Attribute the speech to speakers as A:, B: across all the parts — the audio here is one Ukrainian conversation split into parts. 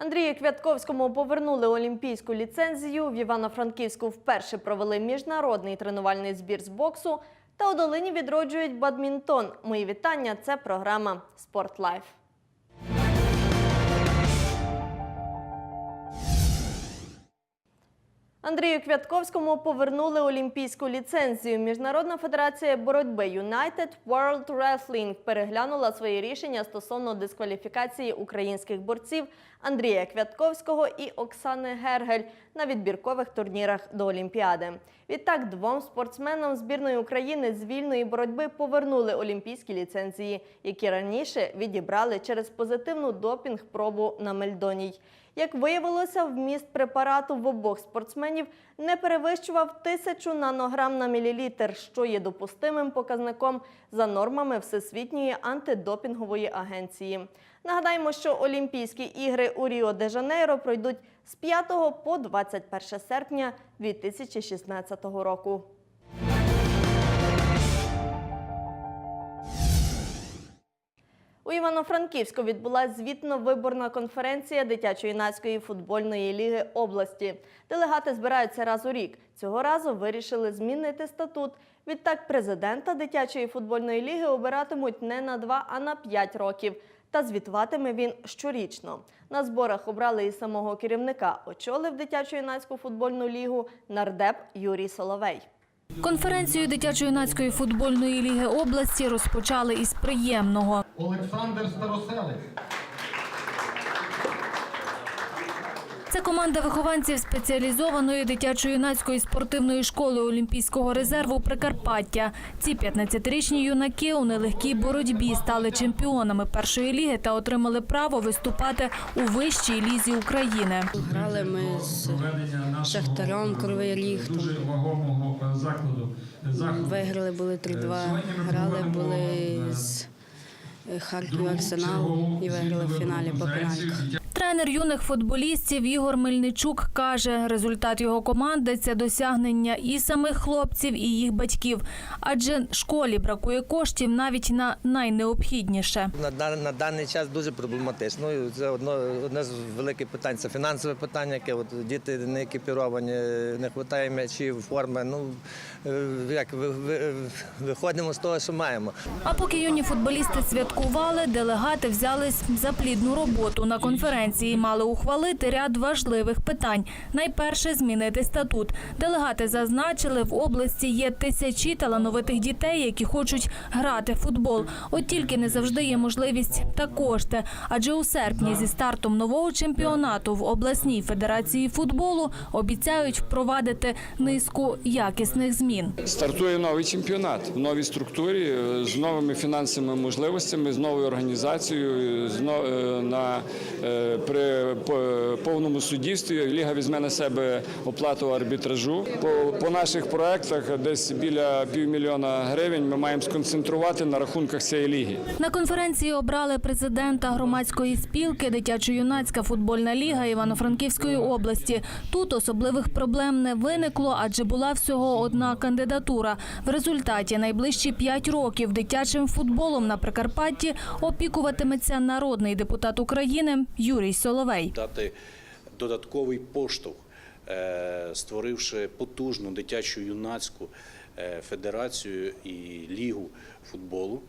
A: Андрію Квятковському повернули олімпійську ліцензію. В Івано-Франківську вперше провели міжнародний тренувальний збір з боксу. Та у долині відроджують бадмінтон. Мої вітання. Це програма Спорт Андрію Квятковському повернули олімпійську ліцензію. Міжнародна федерація боротьби United World Wrestling переглянула свої рішення стосовно дискваліфікації українських борців Андрія Квятковського і Оксани Гергель на відбіркових турнірах до Олімпіади. Відтак двом спортсменам збірної України з вільної боротьби повернули олімпійські ліцензії, які раніше відібрали через позитивну допінг-пробу на Мельдоній. Як виявилося, вміст препарату в обох спортсменів не перевищував тисячу нанограм на мілілітр, що є допустимим показником за нормами Всесвітньої антидопінгової агенції. Нагадаємо, що Олімпійські ігри у Ріо-де-Жанейро пройдуть з 5 по 21 серпня 2016 року. У Івано-Франківську відбулася звітно-виборна конференція дитячо-юнацької футбольної ліги області. Делегати збираються раз у рік. Цього разу вирішили змінити статут. Відтак президента дитячої футбольної ліги обиратимуть не на два, а на п'ять років. Та звітуватиме він щорічно. На зборах обрали і самого керівника. Очолив дитячо-юнацьку футбольну лігу нардеп Юрій Соловей.
B: Конференцію дитячо-юнацької футбольної ліги області розпочали із приємного.
C: Олександр Староселець.
B: Це команда вихованців спеціалізованої дитячо-юнацької спортивної школи Олімпійського резерву Прикарпаття. Ці 15-річні юнаки у нелегкій боротьбі стали чемпіонами першої ліги та отримали право виступати у вищій лізі України.
D: Грали ми з Шахтарем Кривий Ріг. там.
C: Е, закладу.
D: Виграли були 3-2. Грали були з е, Харків Арсенал і виграли в фіналі по пенальтах.
B: Тренер юних футболістів Ігор Мельничук каже, результат його команди це досягнення і самих хлопців, і їх батьків. Адже школі бракує коштів навіть на найнеобхідніше.
E: На, дан- на даний час дуже проблематично. Це одно, одне з великих питань. Це фінансове питання, яке от діти не екіпіровані, не вистачає м'ячів, форми. Ну е, як ви, ви, виходимо з того, що маємо.
B: А поки юні футболісти святкували, делегати взялись за плідну роботу. На конференції мали ухвалити ряд важливих питань. Найперше змінити статут. Делегати зазначили, в області є тисячі талановитих дітей, які хочуть грати в футбол. От тільки не завжди є можливість та кошти. Адже у серпні зі стартом нового чемпіонату в обласній федерації футболу обіцяють впровадити низку якісних змін.
F: Стартує новий чемпіонат в новій структурі е, з новими фінансовими можливостями, з новою організацією, з е, на е, при повному суддівстві. Ліга візьме на себе оплату арбітражу. По, по наших проектах десь біля півмільйона гривень ми маємо сконцентрувати на рахунках цієї ліги.
B: На конференції обрали президента громадської спілки Дитячо-юнацька футбольна ліга Івано-Франківської області. Тут особливих проблем не виникло, адже була всього одна кандидатура. В результаті найближчі п'ять років дитячим футболом на Прикарпатті опікуватиметься народний депутат України Юрій Соловей.
G: дати додатковий поштовх, е, створивши потужну дитячу юнацьку е, федерацію і лігу футболу,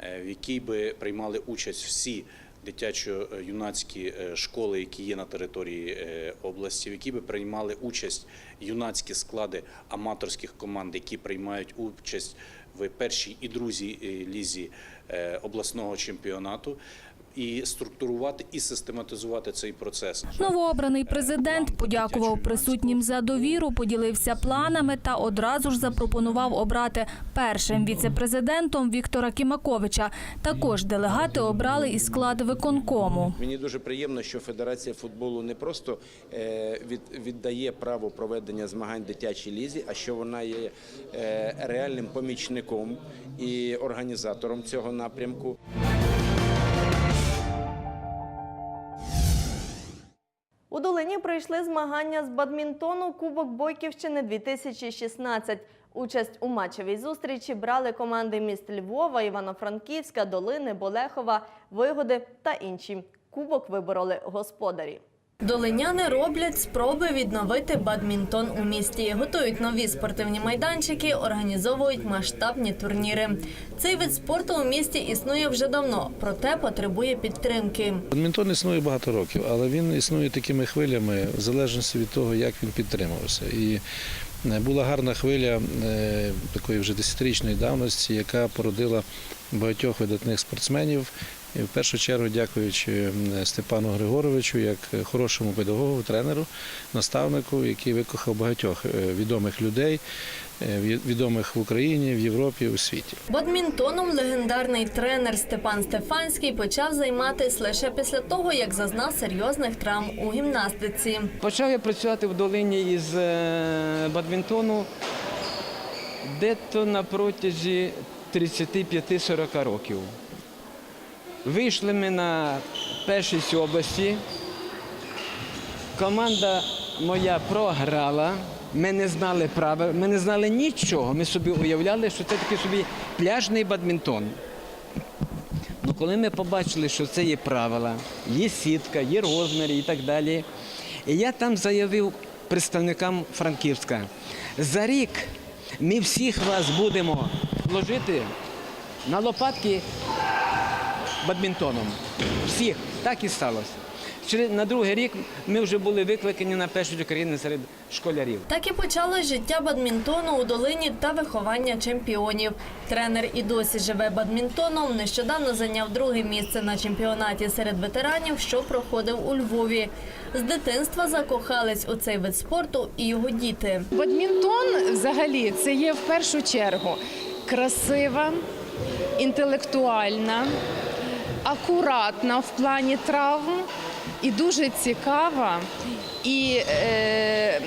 G: е, в якій би приймали участь всі дитячо-юнацькі школи, які є на території області, в якій би приймали участь юнацькі склади аматорських команд, які приймають участь в першій і другій е, лізі обласного чемпіонату. І структурувати і систематизувати цей процес.
B: Новообраний президент подякував присутнім за довіру, поділився планами та одразу ж запропонував обрати першим віце-президентом Віктора Кімаковича. Також делегати обрали і склад виконкому.
H: Мені дуже приємно, що Федерація футболу не просто е, віддає право проведення змагань дитячій лізі, а що вона є е, реальним помічником і організатором цього напрямку.
A: Пройшли змагання з бадмінтону Кубок Бойківщини 2016. Участь у матчевій зустрічі брали команди міст Львова, Івано-Франківська, Долини, Болехова, Вигоди та інші. Кубок вибороли господарі. Долиняни роблять спроби відновити бадмінтон у місті. Готують нові спортивні майданчики, організовують масштабні турніри. Цей вид спорту у місті існує вже давно, проте потребує підтримки.
I: Бадмінтон існує багато років, але він існує такими хвилями в залежності від того, як він підтримувався. І е, була гарна хвиля е, такої вже десятирічної давності, яка породила багатьох видатних спортсменів. І в першу чергу, дякуючи Степану Григоровичу, як е, хорошому педагогу, тренеру, наставнику, який викохав багатьох е, відомих людей, е, відомих в Україні, в Європі, у світі.
A: Бадмінтоном легендарний тренер Степан Стефанський почав займатися лише після того, як зазнав серйозних травм у гімнастиці.
J: Почав я працювати в долині із бадмінтону дето на протязі 35-40 років. Вийшли ми на першість області. Команда моя програла. Ми не знали правил, ми не знали нічого. Ми собі уявляли, що це такий собі пляжний бадмінтон. Ну, коли ми побачили, що це є правила, є сітка, є розміри і так далі. І я там заявив представникам Франківська, за рік ми всіх вас будемо ложити на лопатки бадмінтоном. Всіх. Так і сталося. На другий рік ми вже були викликані на першість України серед школярів.
A: Так і почалось життя бадмінтону у долині та виховання чемпіонів. Тренер і досі живе бадмінтоном. Нещодавно зайняв друге місце на чемпіонаті серед ветеранів, що проходив у Львові. З дитинства закохались у цей вид спорту і його діти.
K: Бадмінтон взагалі це є в першу чергу красива, інтелектуальна, акуратна в плані травм і дуже цікава. І е,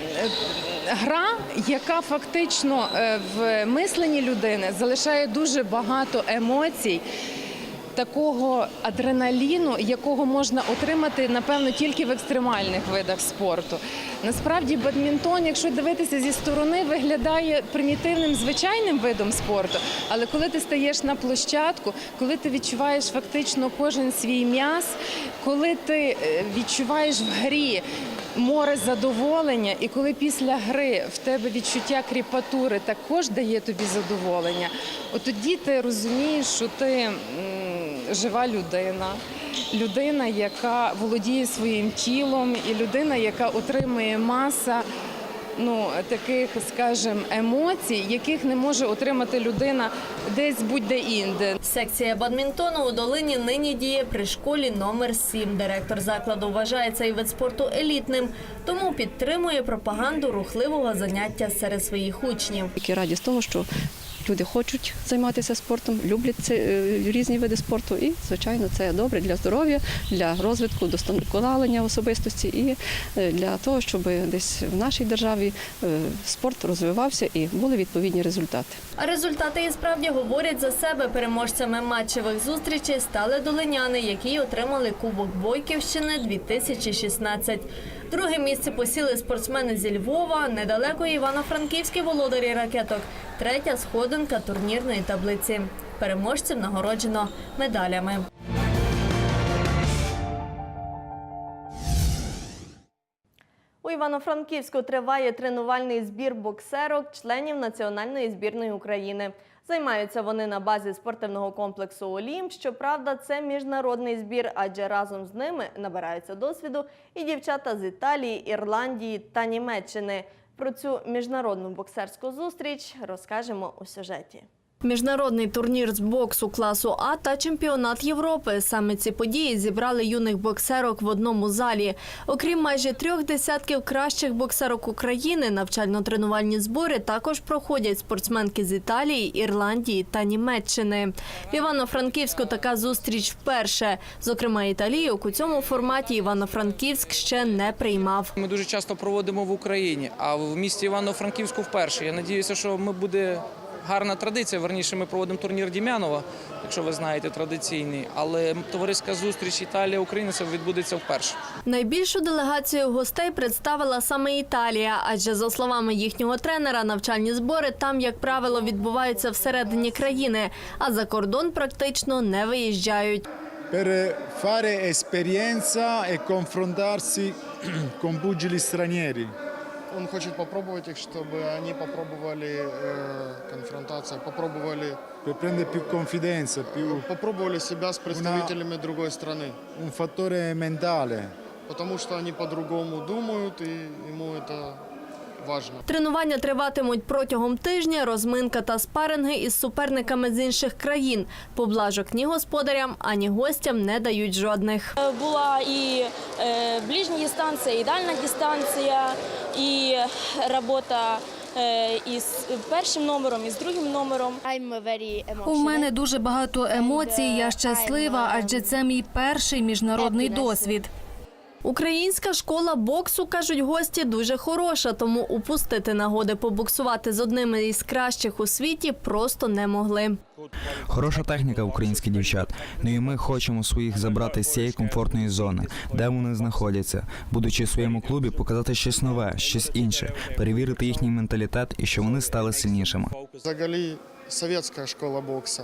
K: гра, яка фактично е, в мисленні людини залишає дуже багато емоцій. Такого адреналіну, якого можна отримати, напевно, тільки в екстремальних видах спорту. Насправді, бадмінтон, якщо дивитися зі сторони, виглядає примітивним звичайним видом спорту. Але коли ти стаєш на площадку, коли ти відчуваєш фактично кожен свій м'яз, коли ти е, відчуваєш в грі море задоволення, і коли після гри в тебе відчуття кріпатури також дає тобі задоволення, от тоді ти розумієш, що ти жива людина, людина, яка володіє своїм тілом, і людина, яка отримує маса. Ну, таких, скажімо, емоцій, яких не може отримати людина десь будь-де інде.
A: Секція бадмінтону у долині нині діє при школі номер 7. Директор закладу вважає цей вид спорту елітним, тому підтримує пропаганду рухливого заняття серед своїх учнів.
L: Які раді з того, що люди хочуть займатися спортом, люблять це, е, різні види спорту, і звичайно це добре для здоров'я, для розвитку, досконалення особистості і е, для того, щоб десь в нашій державі е, спорт розвивався і були відповідні результати.
A: А результати і справді говорять за себе. Переможцями матчевих зустрічей стали долиняни, які отримали Кубок Бойківщини 2016. Друге місце посіли спортсмени зі Львова, недалеко Івано-Франківські володарі ракеток. Третя сходинка турнірної таблиці. Переможців нагороджено медалями. У Івано-Франківську триває тренувальний збір боксерок, членів національної збірної України. Займаються вони на базі спортивного комплексу Олімп. Щоправда, це міжнародний збір, адже разом з ними набираються досвіду і дівчата з Італії, Ірландії та Німеччини. Про цю міжнародну боксерську зустріч розкажемо у сюжеті. Міжнародний турнір з боксу класу А та чемпіонат Європи. Саме ці події зібрали юних боксерок в одному залі. Окрім майже трьох десятків кращих боксерок України, навчально-тренувальні збори також проходять спортсменки з Італії, Ірландії та Німеччини. В Івано-Франківську така зустріч вперше. Зокрема, італійок у цьому форматі Івано-Франківськ ще не приймав.
J: Ми дуже часто проводимо в Україні, а в місті Івано-Франківську вперше. Я сподіваюся, що ми буде гарна традиція. Верніше ми проводимо турнір Дім'янова, якщо ви знаєте, традиційний. Але товариська зустріч Італія-Україна це відбудеться вперше.
A: Найбільшу делегацію гостей представила саме Італія, адже за словами їхнього тренера, навчальні збори там, як правило, відбуваються всередині країни, а за кордон практично не виїжджають.
M: per fare esperienza e confrontarsi con pugili stranieri.
N: Он хочет попробовать их, чтобы они попробовали э, конфронтацию, попробовали,
M: per prendere più confidenza, più
N: попробовали себя с представителями другой страны.
M: un fattore mentale.
N: Потому что они по-другому думают, и ему это важно.
A: Тренування триватимуть протягом тижня, розминка та спаринги із суперниками з інших країн. Поблажок ні господарям, ані гостям не дають жодних.
O: Була і е, ближня дистанція, і дальня дистанція, і робота е, із першим номером, і з другим номером.
B: У мене дуже багато емоцій. Я щаслива, адже це мій перший міжнародний досвід.
A: Українська школа боксу, кажуть гості, дуже хороша, тому упустити нагоди побоксувати з одними із кращих у світі просто не могли.
P: Хороша техніка українських дівчат. Ну і ми хочемо своїх забрати з цієї комфортної зони, де вони знаходяться, будучи в своєму клубі, показати щось нове, щось інше, перевірити їхній менталітет і що вони стали сильнішими.
N: Загали советская школа бокса.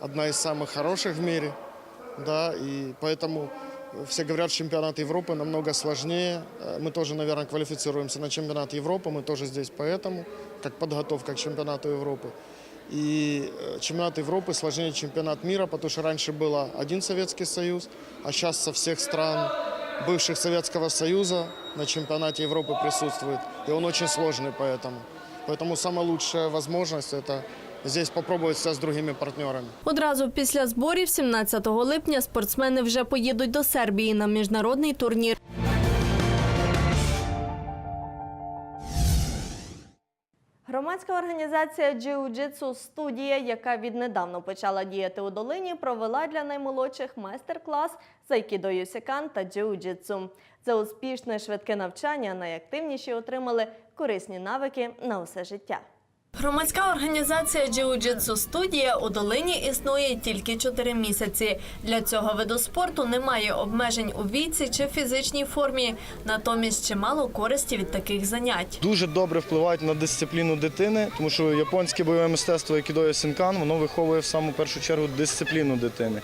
N: Одна из самых хороших в мире. Да, и поэтому все говорят, чемпионат Европы намного сложнее. Э, Мы тоже, наверное, квалифицируемся на чемпионат Европы. Мы тоже здесь поэтому, как подготовка к чемпионату Европы. И э, чемпионат Европы сложнее чемпионат мира, потому что раньше было один Советский Союз, а сейчас со всех стран бывших Советского Союза на чемпионате Европы присутствует. И он очень сложный поэтому. Поэтому самая лучшая возможность – это здесь попробовать себя с другими партнерами.
A: Одразу після зборів 17 липня спортсмени вже поїдуть до Сербії на міжнародний турнір. Громадська організація Jiu-Jitsu студія, яка віднедавно почала діяти у долині, провела для наймолодших майстер-клас з айкідо юсікан та Jiu-Jitsu. За успішне швидке навчання найактивніші отримали корисні навики на усе життя. Громадська організація Jiu-Jitsu студія у долині існує тільки 4 місяці. Для цього виду спорту немає обмежень у віці чи фізичній формі. Натомість чимало користі від таких занять.
N: Дуже добре впливають на дисципліну дитини, тому що японське бойове мистецтво Айкідо Сінкан воно виховує в саму першу чергу дисципліну дитини.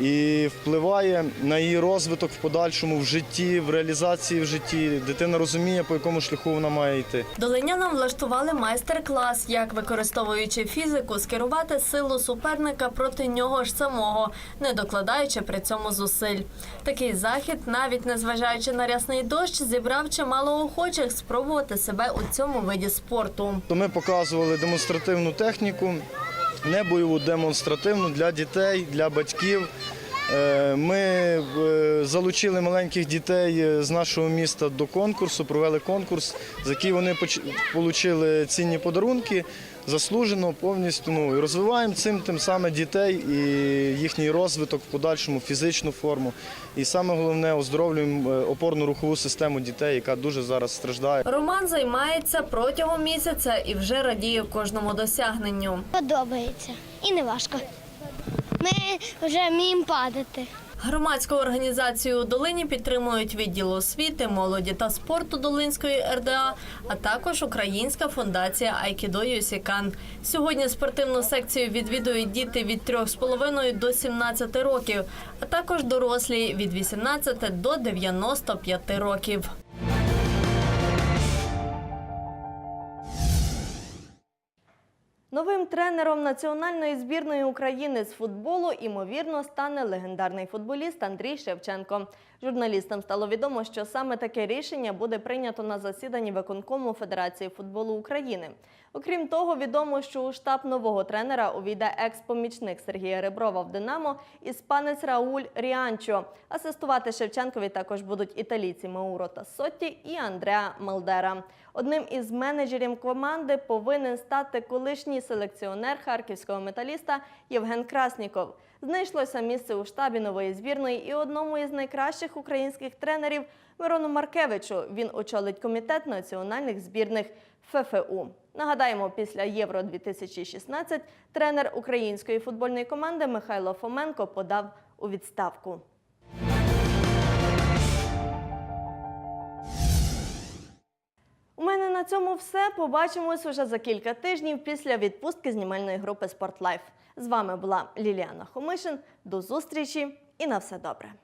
N: І впливає на її розвиток в подальшому в житті, в реалізації в житті. Дитина розуміє, по якому шляху вона має йти.
A: Долинянам влаштували майстер-клас, як використовуючи фізику, скерувати силу суперника проти нього ж самого, не докладаючи при цьому зусиль. Такий захід, навіть незважаючи на рясний дощ, зібрав чимало охочих спробувати себе у цьому виді спорту.
N: То ми показували демонстративну техніку, не бойову демонстративну для дітей, для батьків. Е, Ми е, залучили маленьких дітей е, з нашого міста до конкурсу, провели конкурс, за який вони отримали цінні подарунки, заслужено повністю. Ну, і розвиваємо цим тим саме дітей і їхній розвиток в подальшому, фізичну форму. І саме головне оздоровлюємо е, опорно-рухову систему дітей, яка дуже зараз страждає.
A: Роман займається протягом місяця і вже радіє кожному досягненню.
Q: Подобається і не важко. Ми вже вміємо падати.
A: Громадську організацію у Долині підтримують відділ освіти, молоді та спорту Долинської РДА, а також Українська фундація Айкідо Юсікан. Сьогодні спортивну секцію відвідують діти від 3,5 до 17 років, а також дорослі від 18 до 95 років. Тренером національної збірної України з футболу імовірно стане легендарний футболіст Андрій Шевченко. Журналістам стало відомо, що саме таке рішення буде прийнято на засіданні виконкому Федерації футболу України. Окрім того, відомо, що у штаб нового тренера увійде екс-помічник Сергія Реброва в Динамо іспанець Рауль Ріанчо. Асистувати Шевченкові також будуть італійці Мауро Тассотті і Андреа Малдера. Одним із менеджерів команди повинен стати колишній селекціонер харківського металіста Євген Красніков. Знайшлося місце у штабі нової збірної і одному із найкращих українських тренерів Мирону Маркевичу. Він очолить комітет національних збірних ФФУ. Нагадаємо, після Євро 2016 тренер української футбольної команди Михайло Фоменко подав у відставку. У мене на цьому все. Побачимось уже за кілька тижнів після відпустки знімальної групи Спортлайф. З вами була Ліліана Хомишин. До зустрічі і на все добре.